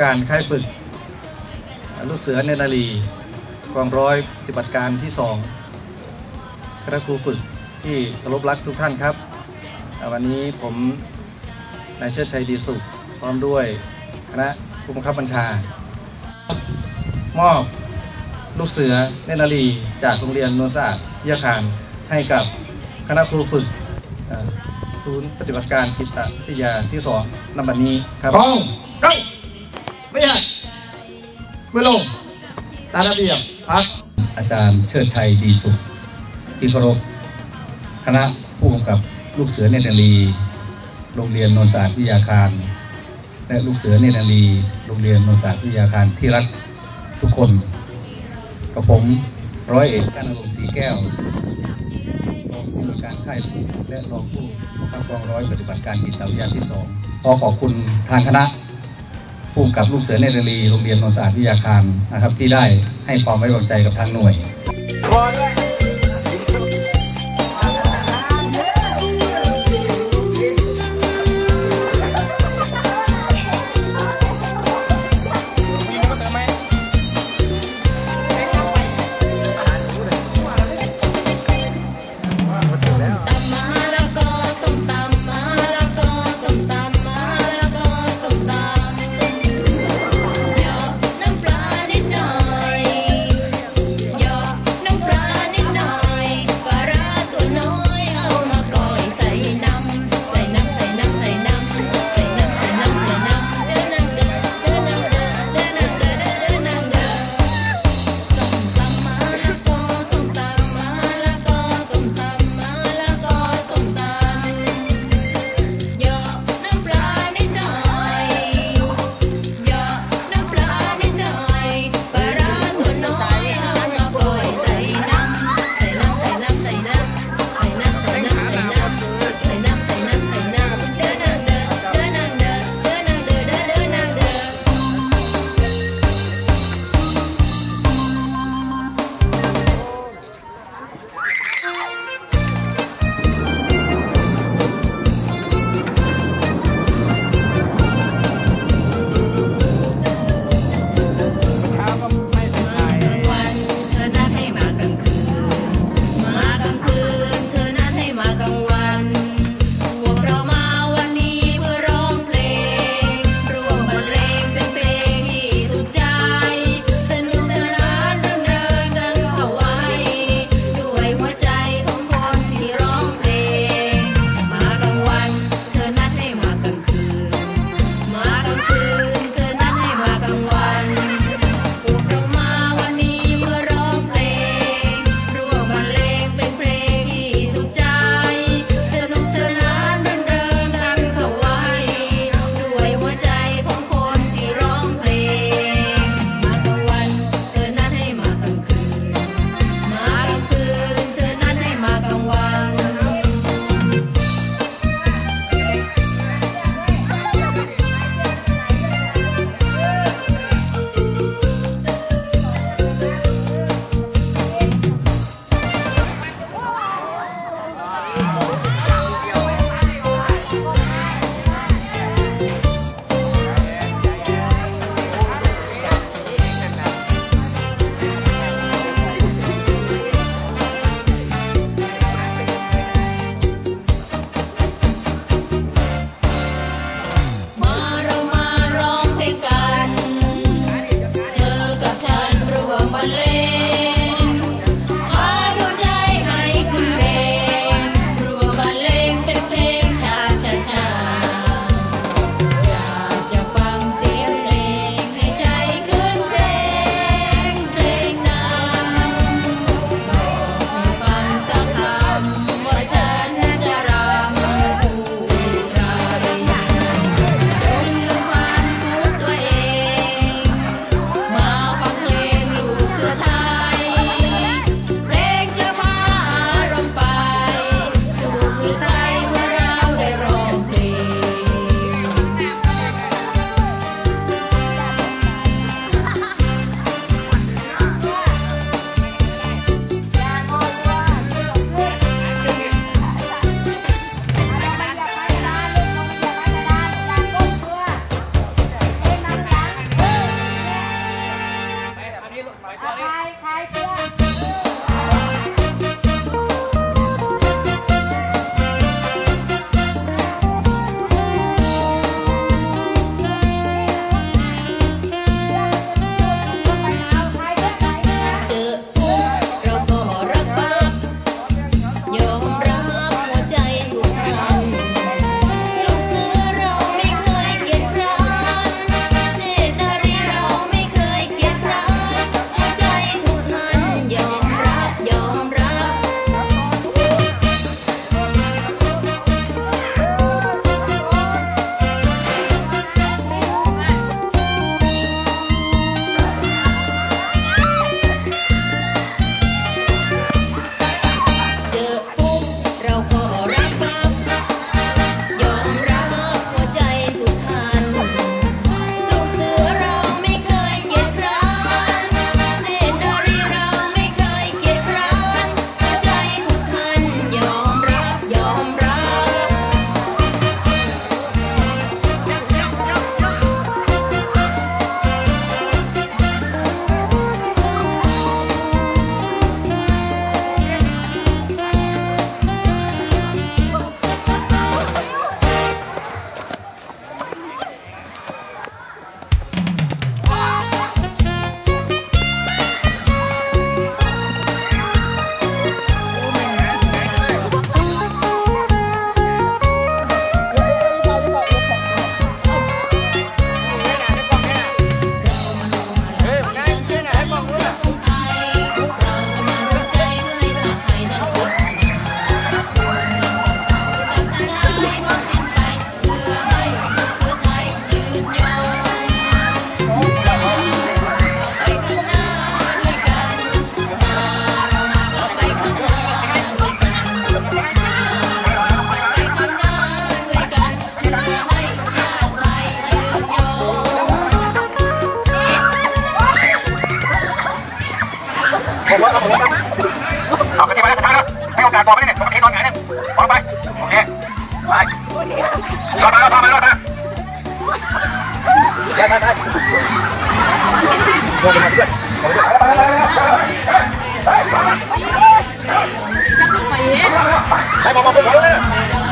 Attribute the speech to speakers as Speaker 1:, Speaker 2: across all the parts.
Speaker 1: การ
Speaker 2: ค่ายฝึก ลูกเสือเนนารีกองร้อยปฏิบัติการที่สองคณะครูฝึกที่เคารพรักทุกท่านครับ วันนี้ผมนายเชิดชัยดีสุข พร้อมด้วยคณะผู้บังคับบัญชา มอบลูกเสือเนนารีจากโรงเรียนโนนสะอาดวิทยาคารให้กับคณะครูฝึกศูนย์ปฏิบัติการจิตวิทยาที่สองนำบันนี้ครับ
Speaker 3: ไม่ลงตามระเบียบพัก
Speaker 2: อาจารย์เชิดชัยดีสุขที่เคารพคณะผู้กำกับลูกเสือเนตรลีโรงเรียนนนศาสตร์วิทยาคาร และลูกเสือเนตรลีโรงเรียนนนศาสตร์วิทยาคารที่รักทุกคนกับผมร้อยเอกกันอารมณ์สีแก้วรองผู้การค่ายและรองผู้บังคับกองร้อยปฏิบัติการจิตวิทยาที่สองขอขอบคุณทางคณะ ผู้กำกับลูกเสือเนตรนารีโรงเรียนนนศาสตร์วิทยาคารนะครับ ที่ได้ให้ความไว้วางใจกับทางหน่วย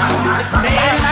Speaker 4: Man,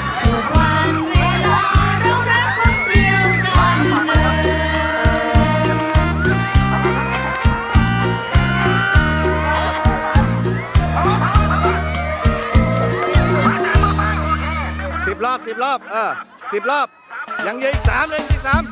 Speaker 4: รอ
Speaker 3: บ เออ
Speaker 5: สิบร
Speaker 3: อบ ยังเยอะ
Speaker 5: อีกสามเลยอีก
Speaker 4: สาม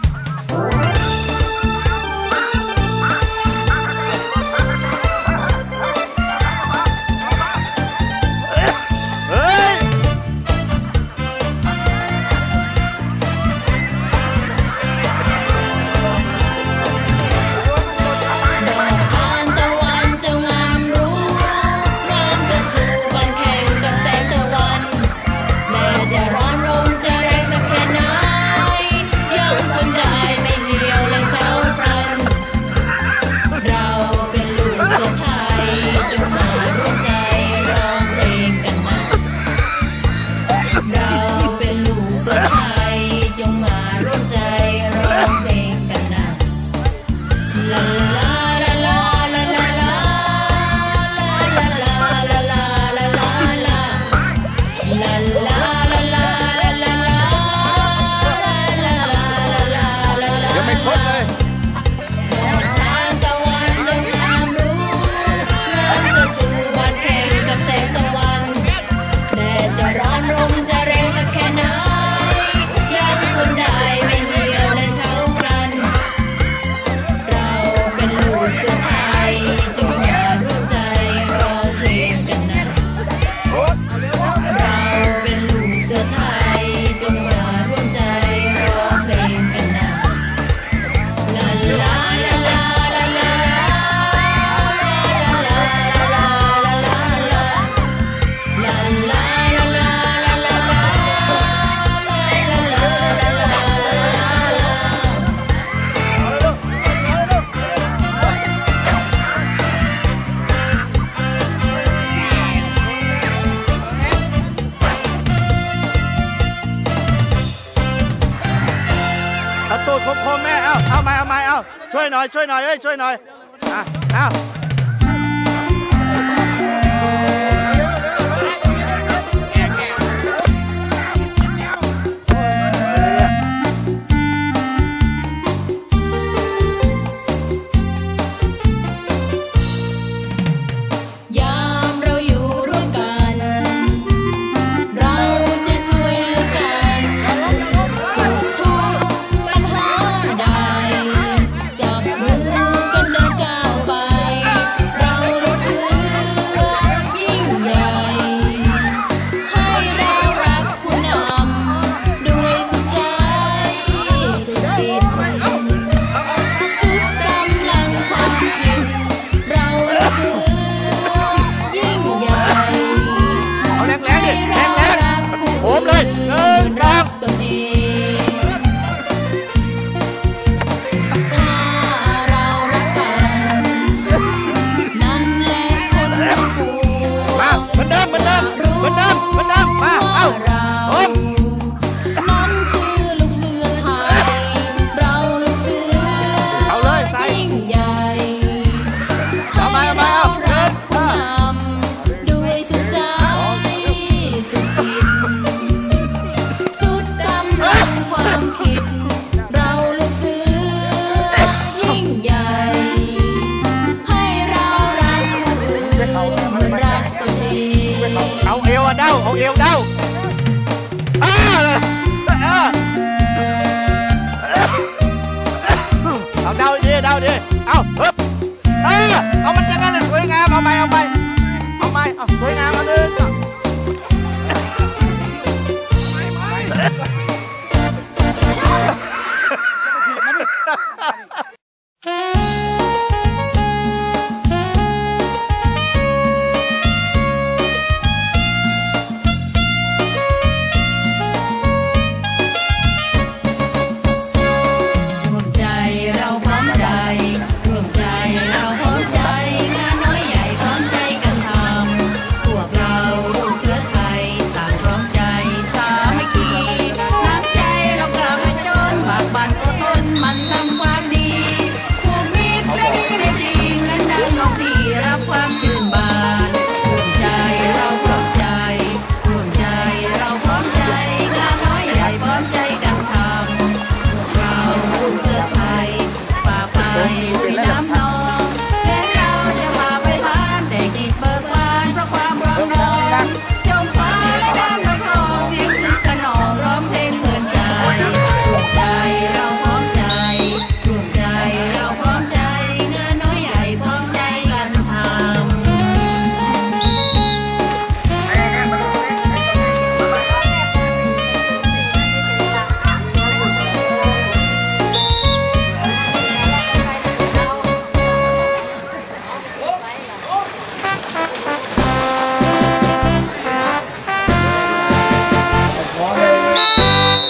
Speaker 4: ช่วยหน่อยเฮ้ยช่วยหน่อยอะเอา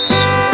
Speaker 4: เ